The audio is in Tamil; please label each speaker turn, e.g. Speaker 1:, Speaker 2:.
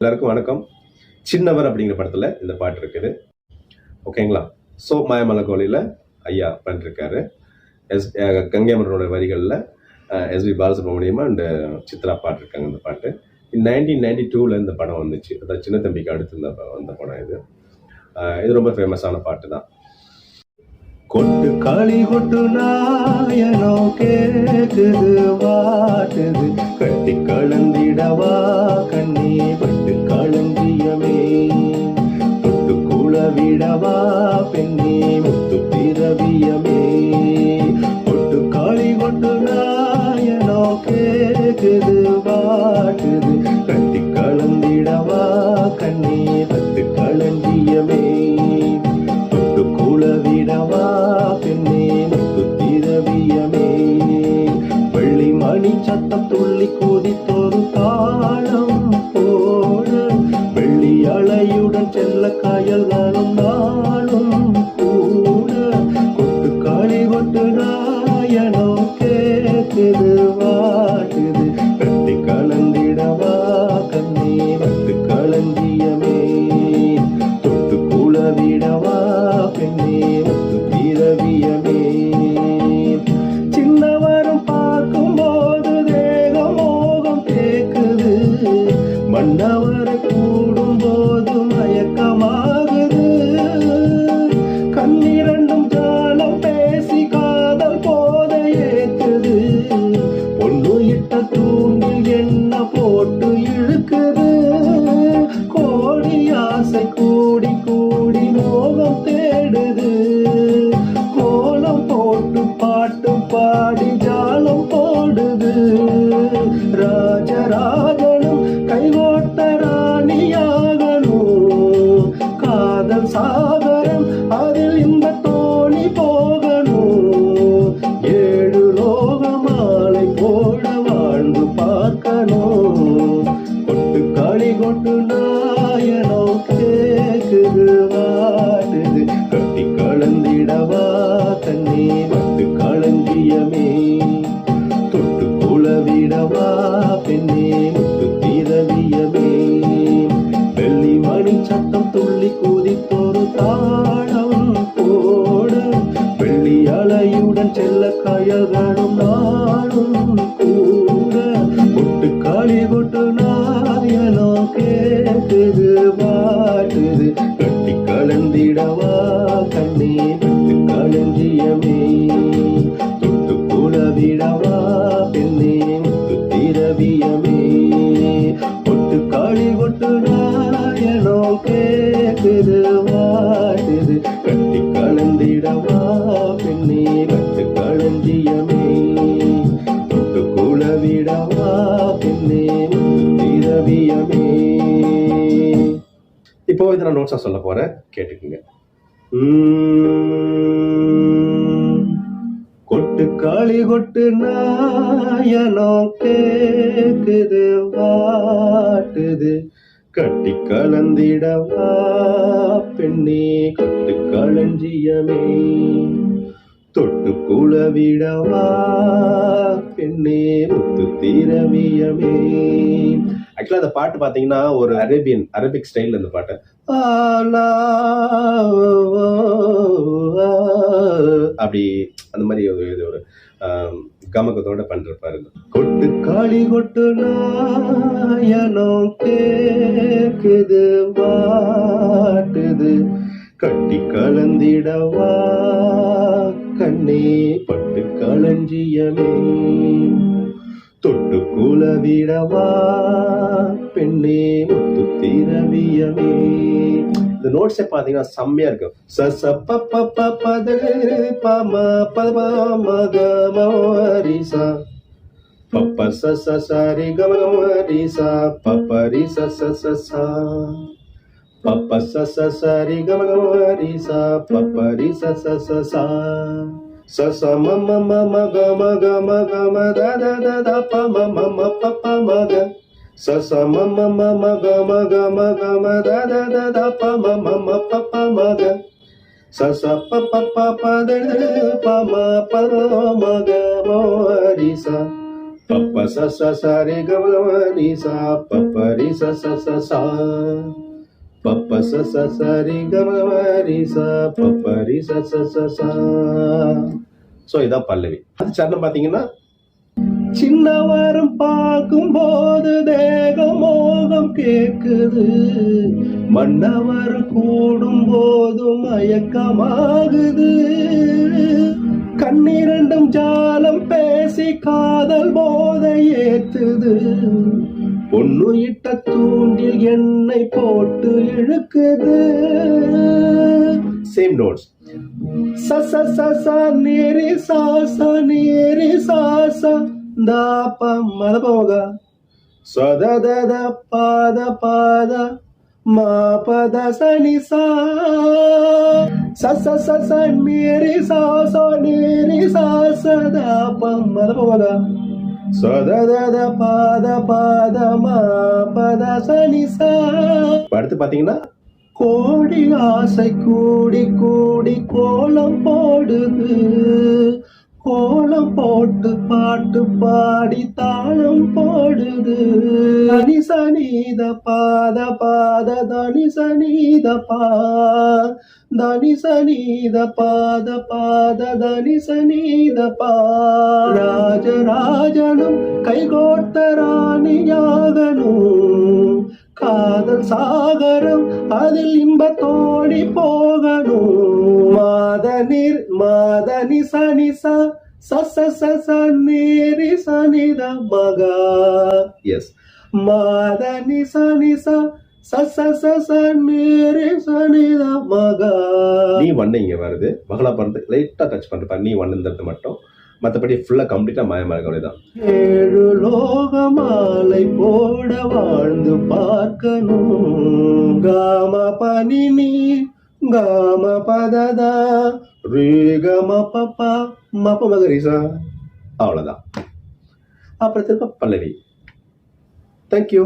Speaker 1: எல்லாருக்கும் வணக்கம். சின்னவர் அப்படிங்கிற படத்தில் இந்த பாட்டு இருக்குது. ஓகேங்களா ஸோ மாயமலக்கோலையில் ஐயா பண்ணிருக்காரு. எஸ் அஹ் கங்கை வரிகளில் எஸ்பி பாலசுப்ரமணியமா அண்ட் சித்ரா பாடிருக்காங்க இந்த பாட்டு. நைன்டீன் நைன்டி டூவில் இந்த படம் வந்துச்சு. அதாவது சின்ன தம்பிக்கு அடுத்து இந்த ப- வந்த படம் இது. இது ரொம்ப ஃபேமஸான பாட்டு தான். கொட்டு காளி கொட்டு நாயனோ கேக்குது வாட்டுது. கட்டி கலந்திடவா விடவா பெண்ணே முத்து பிறவியமே கொட்டு காளி கொட்டு நாயனோ கேக்குது பாட்டுது கட்டி கலந்திடவா? கண்ணே பத்து களஞ்சியமே தொட்டு குளவிடவா பெண்ணே முத்து திரவியமே வெள்ளி மணி சத்தம் துள்ளி கூதி கொட்டு நாயனோ கூடி மோகம் தேடுது திரவியமே வெள்ளி மணி சத்தம் துள்ளி குதித்தொரு தாளம் போடு. வெள்ளி அலையுடன் செல்ல கயகனும் நாளும் கூட. கொட்டு காளி கொட்டு நாயனோ கேட்டுது வாட்டுது. கட்டி கலந்திடவா கண்ணே விட்டு களஞ்சியமே தொட்டு குளவிடவா பெண்ணே முத்து திரவியமே இப்போ இதை நான் நோட்ஸா சொல்ல போறேன். கேட்டுக்குங்க. கொட்டு காளி கொட்டு நாயனோ கேக்குது வாட்டுது. கட்டி கலந்திடவா பெண்ணே. கொட்டு களஞ்சியமே. தொட்டு குளவிடவா பெண்ணே. முத்து திரவியமே. ஆக்சுவலா அந்த பாட்டு பாத்தீங்கன்னா ஒரு அரேபியன் அரபிக் ஸ்டைல்ல இந்த பாட்டு. ஆலா, ஓ, அப்படி அந்த மாதிரி ஒரு இது ஒரு கமகத்தோட பண்றப்பாரு கொட்டு காளி கொட்டு நாயனோ கேக்குது வாட்டுது. கட்டி கலந்திடவா கண்ணே. பட்டு களஞ்சியமே. தொட்டு குலவிடவா பெண்ணே முத்து திரவியமே இந்த நோட்ஸே பாத்தீங்கன்னா செம்மையா இருக்கும். ச ச ப ப ப ப த ப ம ப ப ம க ம ரி ச. ப ப ச ச ச ரி க ம ம ரி ச. ப ப ரி ச ச ச ச. ப ப ச ச ச ரி க ம ம ரி ச. ப ப ரி ச ச ச ச. ச ச ம ம ம ம க ம க ம க ம த த த த ப ம ம ம ப ப ம க ச ச ம ம ம ம க ம க ம க ம த த த த ப ம ம ம ப ப ம க ச ச ப ப ப ப த த ப ம ப ம க ம ரி சா பப்ப ச ச ச ரே க ம ம ரி சா பப்ப ரி ச ச ச சா பப்ப ச ச ச ரி க ம ம பப்ப ச ச ச சா ஸோ இதான் பல்லவி. அது சரணம் பார்த்தீங்கன்னா சின்னவரும் பார்க்கும்போது தேக மோகம் கேக்குது மன்னவர் கூடும் போது மயக்கமாகுது. கண்ணிரண்டும் ஜாலம் பேசி காதல் போதை ஏத்துது பொண்ணு இட்ட தூண்டில் எண்ணெய் போட்டு இழுக்குது. சேம் நோட்ஸ் சச சச ச சாச நீரி சாச ச நீரி சா மத போக சத த பாத பாத மா பத சனி சா ச. ச ச ச நீரி சா ச நீரி சா ச ப மத போக பாத பாத மா பத ச நி அடுத்து பாத்தீங்கன்னா கோடி ஆசை கூடி கூடி கோலம் போடுது. கோலம் போட்டு பாட்டு பாடி தாளம் போடுது. தனி சனீத பாத பாத தனி சனீத பா தனி சனீத பாத பாத தனி சனீத பா. ராஜராஜனும் கைகோட்ட ராணியாகணும். காதல் சாகரம் அதில் இன்பத்தோடி போகணும். மாத நீர் மாத நிச நிச ச ச ச ச நீரி சனித மகா. எஸ் மாத நிச நிச ச ச ச ச நீரி சனித மகா. நீ வண்ண இங்க வருது. மகளா பண்றது லைட்டா டச் பண்ற நீ வண்ணுன்றது மட்டும். மற்றபடி ஃபுல்லாக கம்ப்ளீட்டாக மாயமாக தான் ஏழு லோக மாலை போட வாழ்ந்து பார்க்கணும். காம பனி நீ காம பததா ரீகம பப்பா மப்ப மகரிசா அவ்வளோதான் அப்புறம் திரும்ப பல்லவி தேங்க்யூ